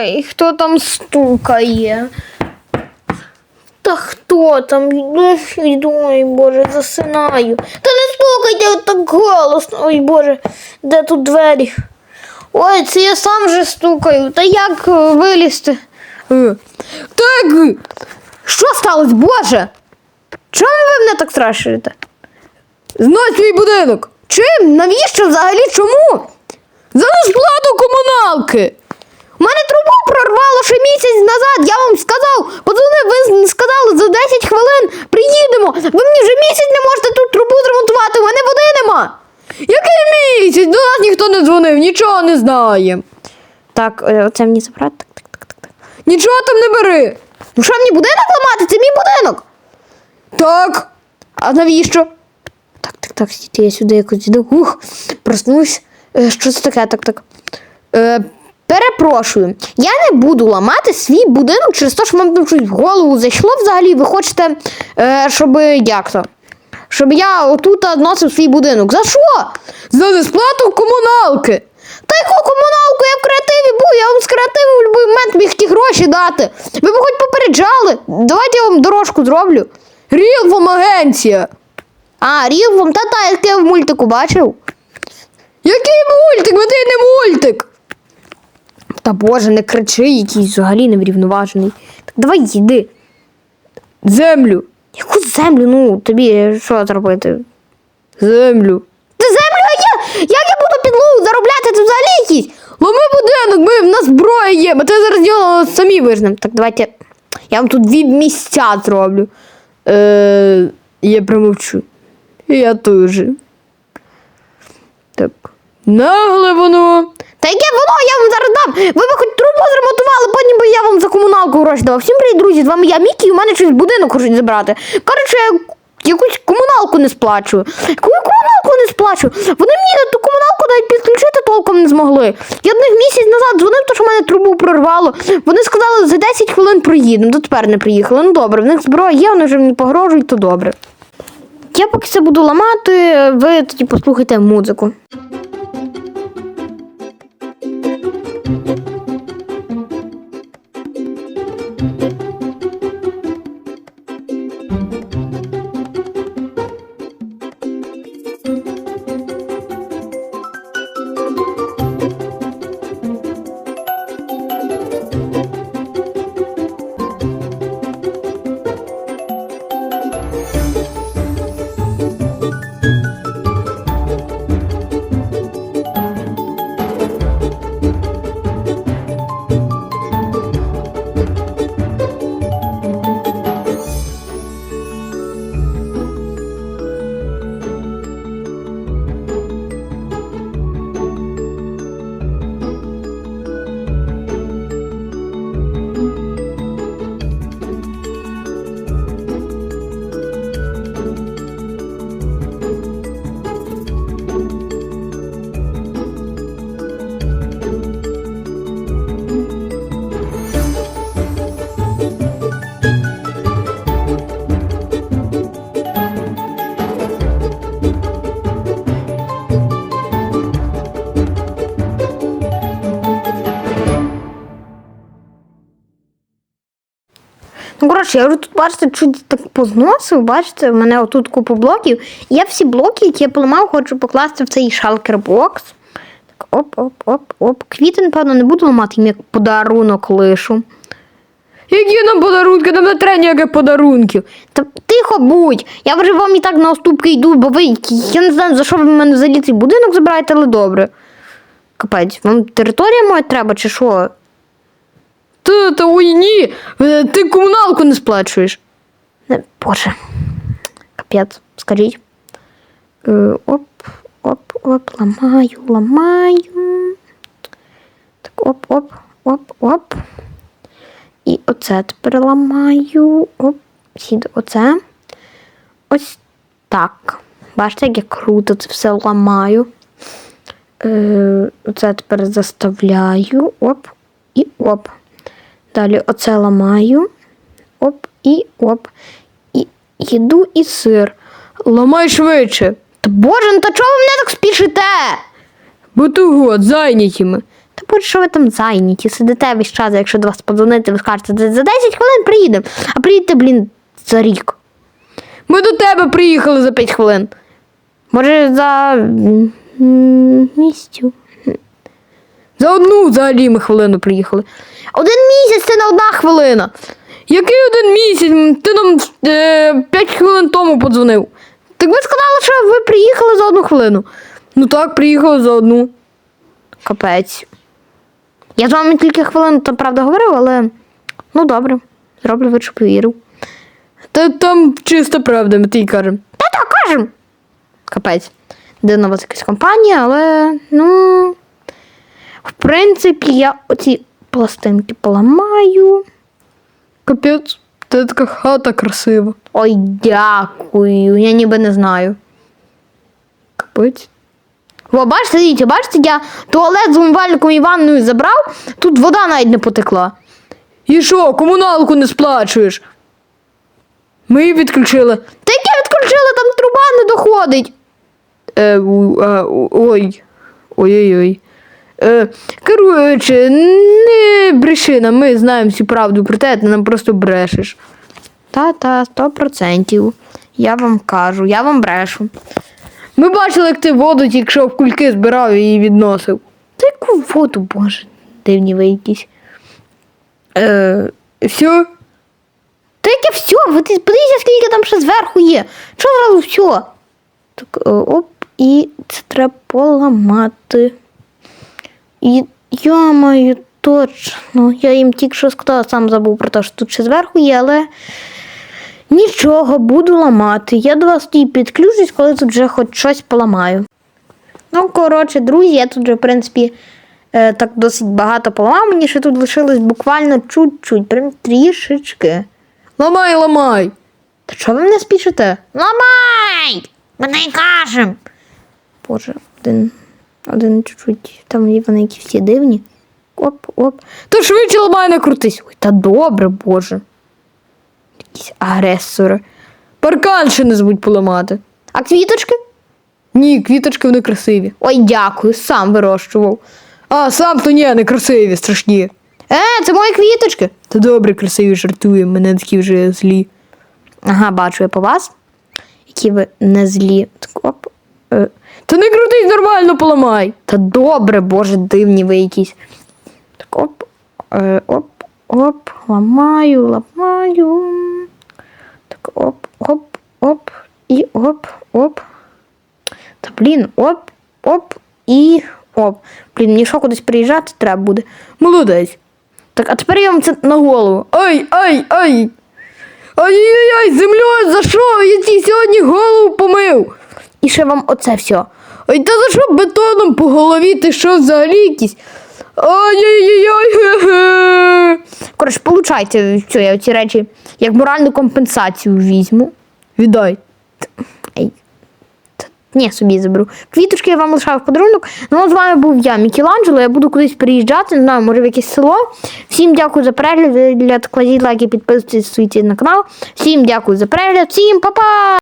Ой, хто там стукає? Та хто там? Йду, йду, ой Боже, засинаю. Та не стукайте так голосно. Ой Боже, де тут двері? Ой, це я сам вже стукаю. Та як е, вилізти? Е, Так. е, Що сталося, Боже? Чому ви мене так страшите? Знай свій будинок. Чим? Навіщо взагалі? Чому? За несплату комуналки. Мене трубу прорвало ще місяць назад, я вам сказав. Подзвонив, ви сказали за 10 хвилин приїдемо. Ви мені вже місяць не можете тут трубу зремонтувати, у мене води нема. Який місяць? До нас ніхто не дзвонив, нічого не знає. Так, е, оце мені забрати. Так, так, так, так, так. Нічого там не бери. Ну що мені будинок ламати? Це мій будинок. Так. А навіщо? Так, так, так, стійте, я сюди якось йду. Ух, проснусь. Е, що це таке? Так, так. Е, перепрошую, я не буду ламати свій будинок через те, що вам щось в голову зайшло взагалі. Ви хочете, е, щоб як то? Щоб я отут носив свій будинок. За що? За несплату комуналки. Та яку комуналку? Я в креативі був, я вам з креативу в будь-який момент міг ті гроші дати. Ви б хоч попереджали. Давайте я вам дорожку зроблю. Рілвом агенція. А, Рілвом, та та, яке в мультику бачив. Який мультик? Ви ти не мультик. Та боже, не кричи, якийсь взагалі неврівноважений. Так давай їди. Землю. Яку землю? Ну, тобі що зробити? Землю. Ти землю, а я? Як я буду підлогу заробляти? Це взагалі якийсь? Ломи будинок, ми, в нас зброя є, ми це зараз його самі вижнемо. Так давайте. Я вам тут дві місця зроблю. Е, я промовчу. Я теж. Так. Нагле воно. Та яке воно, я вам зараз дам. Ви б хоч трубу зремонтували, потім би я вам за комуналку гроші давав. Всім привіт, друзі, з вами я Мікі, і у мене щось будинок хочуть забрати. Кажуть, я якусь комуналку не сплачую. Яку я комуналку не сплачую? Вони мені на ту комуналку навіть підключити толком не змогли. Я до них місяць назад дзвонив, то що в мене трубу прорвало. Вони сказали, за 10 хвилин приїдемо, то тепер не приїхали. Ну добре, в них зброя є, вони вже мені погрожують, то добре. Я поки це буду ламати, ви тоді послухайте музику. Ну, коротше, я вже тут, бачите, чуть так позносив, бачите, в мене отут купа блоків. Я всі блоки, які я поламав, хочу покласти в цей шалкер-бокс. Так, оп-оп-оп-оп. Квіти, напевно, не буду ламати їм як подарунок лишу. Які нам подарунки? Нам не треба ніяких подарунків. Та тихо будь. Я вже вам і так на уступки йду, бо ви. Я не знаю, за що ви в мене взагалі цей будинок забираєте, але добре. Капець, вам територія моя треба чи що? Та, та ні, Е, ти комуналку не сплачуєш. Боже. Капець, скажіть. Е, оп, оп, оп, ламаю, ламаю. Так, оп, оп, оп, оп. І оце тепер ламаю. Оп, сід оце. Ось так. Бачите, як я круто це все ламаю. Е, оце тепер заставляю. Оп і оп. Далі оце ламаю. Оп і оп. І їду і сир. Ламай швидше. Та боже, ну та чого ви мене так спішите? Бо того, зайнятіми. Та боже, що ви там зайняті, сидите весь час, якщо до вас подзвонити, ви скажете, «За- за 10 хвилин приїдемо, а приїдете, блін, за рік. Ми до тебе приїхали за 5 хвилин. Може, за м, м. За одну взагалі ми хвилину приїхали. Один місяць це не одна хвилина. Який один місяць? Ти нам е, 5 хвилин тому подзвонив. Так ви сказали, що ви приїхали за одну хвилину. Ну так, приїхали за одну. Капець. Я з вами тільки хвилину там правда говорив, але ну добре. Зроблю що повірив. Та там чиста правда, ми тобі кажемо. Та так кажемо. Капець. Дивна у вас якась компанія, але ну. В принципі, я оці пластинки поламаю. Капець, це така хата красива. Ой, дякую. Я ніби не знаю. Капець. О, бачите, дивіться, бачите, я туалет з умивальником і ванною забрав, тут вода навіть не потекла. І що, комуналку не сплачуєш? Ми її відключили. Та яке відключили, там труба не доходить. Е, у- у- ой. Ой-ой-ой. Е, керуючи, не бреши нам, ми знаємо всю правду про те, ти нам просто брешеш. Та-та, сто процентів. Я вам кажу, я вам брешу. Ми бачили, як ти воду тільки що в кульки збирав і її відносив. Та яку воду, боже, дивні ви якісь. Е, все? Та яке все? Ви ти подивіться, скільки там ще зверху є. Чого зразу все? Так, е, оп, і це треба поламати. І я маю точно. Я їм тільки що сказала, сам забув про те, що тут ще зверху є, але нічого, буду ламати. Я до вас тоді підключусь, коли тут вже хоч щось поламаю. Ну, коротше, друзі, я тут вже, в принципі, е, так досить багато поламав. Мені ще тут лишилось буквально чуть-чуть, прям трішечки. Ламай, ламай. Та чого ви мене спішите? Ламай! Ми не кажемо. Боже, один, один чуть-чуть. Там вони які всі дивні. Оп, оп. Та швидше ламай, не крутись. Ой, та добре, боже. Якісь агресори. Паркан ще не забудь поламати. А квіточки? Ні, квіточки вони красиві. Ой, дякую, сам вирощував. А, сам то ні, не красиві, страшні. Е, це мої квіточки. Та добре, красиві жартує, мене такі вже злі. Ага, бачу я по вас. Які ви не злі. Так, оп. Е. Та не крутись, нормально поламай. Та добре, боже, дивні ви якісь. Так, оп. Е, оп, оп, ламаю, ламаю. Так, оп, оп, оп, і оп, оп. Та блін, оп, оп і оп. Блін, мені що кудись приїжджати треба буде. Молодець. Так, а тепер я вам це на голову. Ай, ай, ай. Ай-яй-яй, землею за що? Я ті сьогодні голову помив. І ще вам оце все. Ай, та за що бетоном по голові? Ти що взагалі якісь? Ай-яй-яй. ге-ге. Коротше, получайте що я ці речі як моральну компенсацію візьму. Віддай. Ай. Ні, собі заберу. Квіточки я вам лишаю в подарунок. Ну, а з вами був я, Мікеланджело. Я буду кудись приїжджати, не знаю, може в якесь село. Всім дякую за перегляд. Кладіть лайки, підписуйтесь на канал. Всім дякую за перегляд. Всім па-па!